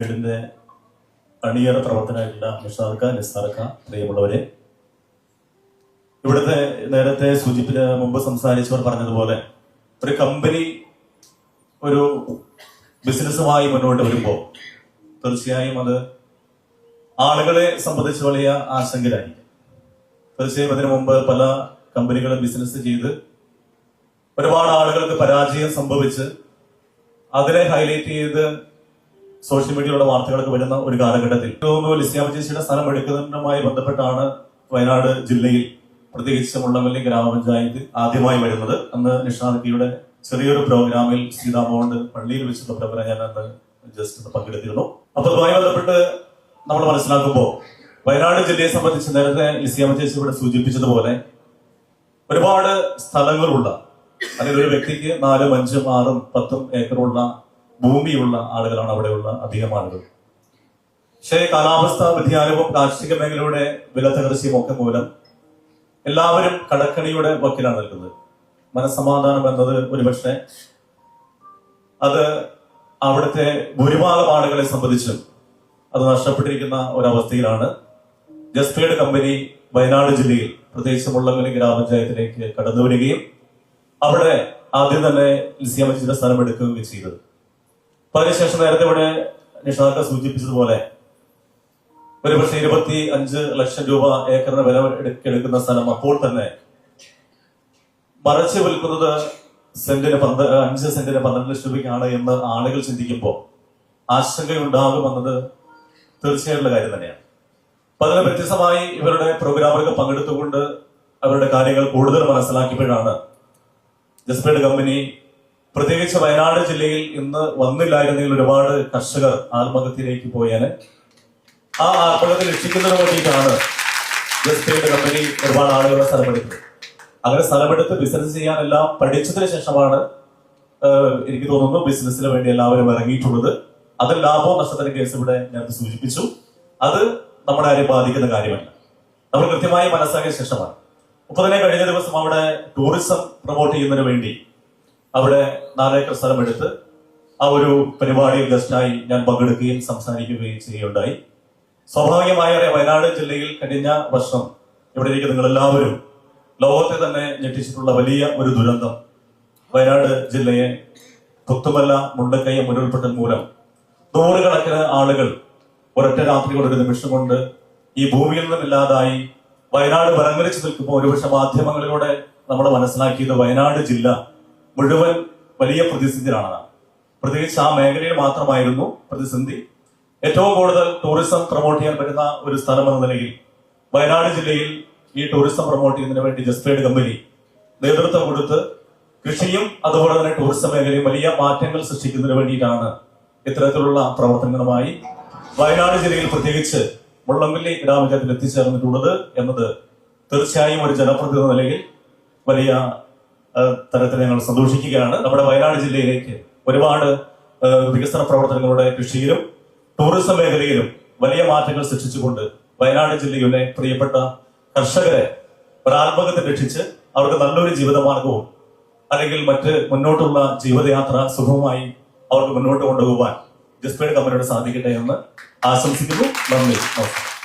വീടിന്റെ അണിയറ പ്രവർത്തനമായിട്ടുള്ള നിഷാർക്ക നിസ്താർക്ക പ്രിയമുള്ളവരെ. ഇവിടുത്തെ നേരത്തെ സൂചിപ്പിച്ച മുമ്പ് സംസാരിച്ചവർ പറഞ്ഞതുപോലെ ഒരു കമ്പനി ഒരു ബിസിനസ്സുമായി മുന്നോട്ട് വരുമ്പോൾ തീർച്ചയായും അത് ആളുകളെ സംബന്ധിച്ച് വലിയ ആശങ്കയിലായിരിക്കും. തീർച്ചയായും അതിനു മുമ്പ് പല കമ്പനികളും ബിസിനസ് ചെയ്ത് ഒരുപാട് ആളുകൾക്ക് പരാജയം സംഭവിച്ച് അതിനെ ഹൈലൈറ്റ് ചെയ്ത് സോഷ്യൽ മീഡിയയിലുള്ള വാർത്തകളൊക്കെ വരുന്ന ഒരു കാലഘട്ടത്തിൽ. ലിസ്യാമ ചേച്ചിയുടെ സ്ഥലം എടുക്കുന്നതുമായി ബന്ധപ്പെട്ടാണ് വയനാട് ജില്ലയിൽ പ്രത്യേകിച്ച് മുള്ളമല്ലി ഗ്രാമപഞ്ചായത്ത് ആദ്യമായി വരുന്നത്. അന്ന് നിഷാദിയുടെ ചെറിയൊരു പ്രോഗ്രാമിൽ സീതാമോണ്ട് പള്ളിയിൽ വെച്ചുള്ള പ്രോഗ്രാം ഞാൻ അന്ന് ജസ്റ്റ് ഒന്ന് പങ്കെടുത്തിരുന്നു. അപ്പൊ അതുമായി ബന്ധപ്പെട്ട് നമ്മൾ മനസ്സിലാക്കുമ്പോൾ വയനാട് ജില്ലയെ സംബന്ധിച്ച് നേരത്തെ ലിസിയാമ ഇവിടെ സൂചിപ്പിച്ചതുപോലെ ഒരുപാട് സ്ഥലങ്ങളുള്ള അല്ലെങ്കിൽ ഒരു വ്യക്തിക്ക് നാലും അഞ്ചും ആറും പത്തും ഏക്കറുള്ള ഭൂമിയുള്ള ആളുകളാണ് അവിടെയുള്ള അധികം ആളുകൾ. പക്ഷേ കാലാവസ്ഥ വ്യതിയാനവും കാർഷിക മേഖലയുടെ വില തകർച്ചയും ഒക്കെ മൂലം എല്ലാവരും കടക്കണിയുടെ വക്കിലാണ് നിൽക്കുന്നത്. മനസ്സമാധാനം എന്നത് ഒരുപക്ഷെ അത് അവിടുത്തെ ഭൂരിഭാഗം ആളുകളെ സംബന്ധിച്ചും അത് നഷ്ടപ്പെട്ടിരിക്കുന്ന ഒരവസ്ഥയിലാണ്. ജസ്പേഡ് കമ്പനി വയനാട് ജില്ലയിൽ പ്രത്യേകിച്ച് മുള്ളങ്ങലി ഗ്രാമപഞ്ചായത്തിലേക്ക് കടന്നു വരികയും അവിടെ ആദ്യം തന്നെ ലിസിയാമച്ചിന്റെ സ്ഥലം എടുക്കുകയും ചെയ്തത്. അതിനുശേഷം നേരത്തെ ഇവിടെ നിഷാദ സൂചിപ്പിച്ചതുപോലെ ഒരുപക്ഷെ ഇരുപത്തി അഞ്ച് ലക്ഷം രൂപ ഏക്കറിന് വില എടു- എടുക്കുന്ന സ്ഥലം അപ്പോൾ തന്നെ മറച്ചു വിൽക്കുന്നത് സെന്റിന് പന്ത അഞ്ച് സെന്റിന് പന്ത്രണ്ട് ലക്ഷം രൂപയ്ക്കാണ് എന്ന് ആളുകൾ ചിന്തിക്കുമ്പോൾ ആശങ്കയുണ്ടാകുമെന്നത് തീർച്ചയായിട്ടുള്ള കാര്യം തന്നെയാണ്. അപ്പൊ അതിന് വ്യത്യസ്തമായി ഇവരുടെ പ്രോഗ്രാമുകൾ പങ്കെടുത്തുകൊണ്ട് അവരുടെ കാര്യങ്ങൾ കൂടുതൽ മനസ്സിലാക്കിയപ്പോഴാണ് ജസ്പേഡ് കമ്പനി പ്രത്യേകിച്ച് വയനാട് ജില്ലയിൽ ഇന്ന് വന്നില്ലായിരുന്നെങ്കിൽ ഒരുപാട് കർഷകർ ആത്മഹത്യയിലേക്ക് പോയാൽ ആ ആത്മഹത്യ രക്ഷിക്കുന്നതിന് വേണ്ടിയിട്ടാണ് ജസ്റ്റ് കമ്പനി ഒരുപാട് ആളുകളെ സ്ഥലമെടുത്തത്. അങ്ങനെ സ്ഥലമെടുത്ത് ബിസിനസ് ചെയ്യാനെല്ലാം പഠിച്ചതിന് ശേഷമാണ് എനിക്ക് തോന്നുന്നു ബിസിനസ്സിന് വേണ്ടി എല്ലാവരും ഇറങ്ങിയിട്ടുള്ളത്. അതിൽ ലാഭവും നഷ്ടത്തിന് കേസ് ഇവിടെ ഞാൻ സൂചിപ്പിച്ചു. അത് നമ്മുടെ ആരെയും ബാധിക്കുന്ന കാര്യമല്ല. നമ്മൾ കൃത്യമായി മനസ്സിലാക്കിയ ശേഷമാണ്. അപ്പൊ തന്നെ കഴിഞ്ഞ ദിവസം അവിടെ ടൂറിസം പ്രൊമോട്ട് ചെയ്യുന്നതിന് വേണ്ടി അവിടെ നാലേക്കർ സ്ഥലമെടുത്ത് ആ ഒരു പരിപാടിയിൽ ഗസ്റ്റായി ഞാൻ പങ്കെടുക്കുകയും സംസാരിക്കുകയും ചെയ്യുകയുണ്ടായി. സ്വാഭാവികമായ വയനാട് ജില്ലയിൽ കഴിഞ്ഞ വർഷം ഇവിടെ ഇരിക്കുന്ന നിങ്ങൾ എല്ലാവരും ലോകത്തെ തന്നെ ഞെട്ടിച്ചിട്ടുള്ള വലിയ ഒരു ദുരന്തം. വയനാട് ജില്ലയെ പുത്തുമല്ല മുണ്ടക്കയം ഉരുൾപൊട്ടൽ മൂലം നൂറുകണക്കിന് ആളുകൾ ഒരൊറ്റ രാത്രി കൊണ്ട് ഒരു നിമിഷം കൊണ്ട് ഈ ഭൂമിയിൽ നിന്നും ഇല്ലാതായി വയനാട് വരങ്ങലിച്ച് നിൽക്കുമ്പോൾ ഒരുപക്ഷെ മാധ്യമങ്ങളിലൂടെ നമ്മൾ മനസ്സിലാക്കിയത് വയനാട് ജില്ല മുഴുവൻ വലിയ പ്രതിസന്ധിയിലാണ് പ്രത്യേകിച്ച് ആ മേഖലയിൽ മാത്രമായിരുന്നു പ്രതിസന്ധി. ഏറ്റവും കൂടുതൽ ടൂറിസം പ്രൊമോട്ട് ചെയ്യാൻ പറ്റുന്ന ഒരു സ്ഥലം എന്ന നിലയിൽ വയനാട് ജില്ലയിൽ ഈ ടൂറിസം പ്രൊമോട്ട് ചെയ്യുന്നതിന് വേണ്ടി ജസ്പേഡ് കമ്പനി നേതൃത്വം കൊടുത്ത് കൃഷിയും അതുപോലെ തന്നെ ടൂറിസം മേഖലയും വലിയ മാറ്റങ്ങൾ സൃഷ്ടിക്കുന്നതിന് വേണ്ടിയിട്ടാണ് ഇത്തരത്തിലുള്ള പ്രവർത്തനങ്ങളുമായി വയനാട് ജില്ലയിൽ പ്രത്യേകിച്ച് മുള്ളമ്പള്ളി ഗ്രാമപഞ്ചായത്തിൽ എത്തിച്ചേർന്നിട്ടുള്ളത് എന്നത് തീർച്ചയായും ഒരു ജനപ്രതിനിധി നിലയിൽ വലിയ തരത്തിൽ ഞങ്ങൾ സന്തോഷിക്കുകയാണ്. നമ്മുടെ വയനാട് ജില്ലയിലേക്ക് ഒരുപാട് വികസന പ്രവർത്തനങ്ങളുടെ കൃഷിയിലും ടൂറിസം മേഖലയിലും വലിയ മാറ്റങ്ങൾ സൃഷ്ടിച്ചുകൊണ്ട് വയനാട് ജില്ലയിലെ പ്രിയപ്പെട്ട കർഷകരെ ഒരാത്മകത്തെ രക്ഷിച്ച് അവർക്ക് നല്ലൊരു ജീവിതമാർഗവും അല്ലെങ്കിൽ മറ്റ് മുന്നോട്ടുള്ള ജീവിതയാത്ര സുഖമായി അവർക്ക് മുന്നോട്ട് കൊണ്ടുപോകാൻ ജസ്പേഡ് കമ്പനിയോട് സാധിക്കട്ടെ എന്ന് ആശംസിക്കുന്നു. നന്ദി. നമസ്കാരം.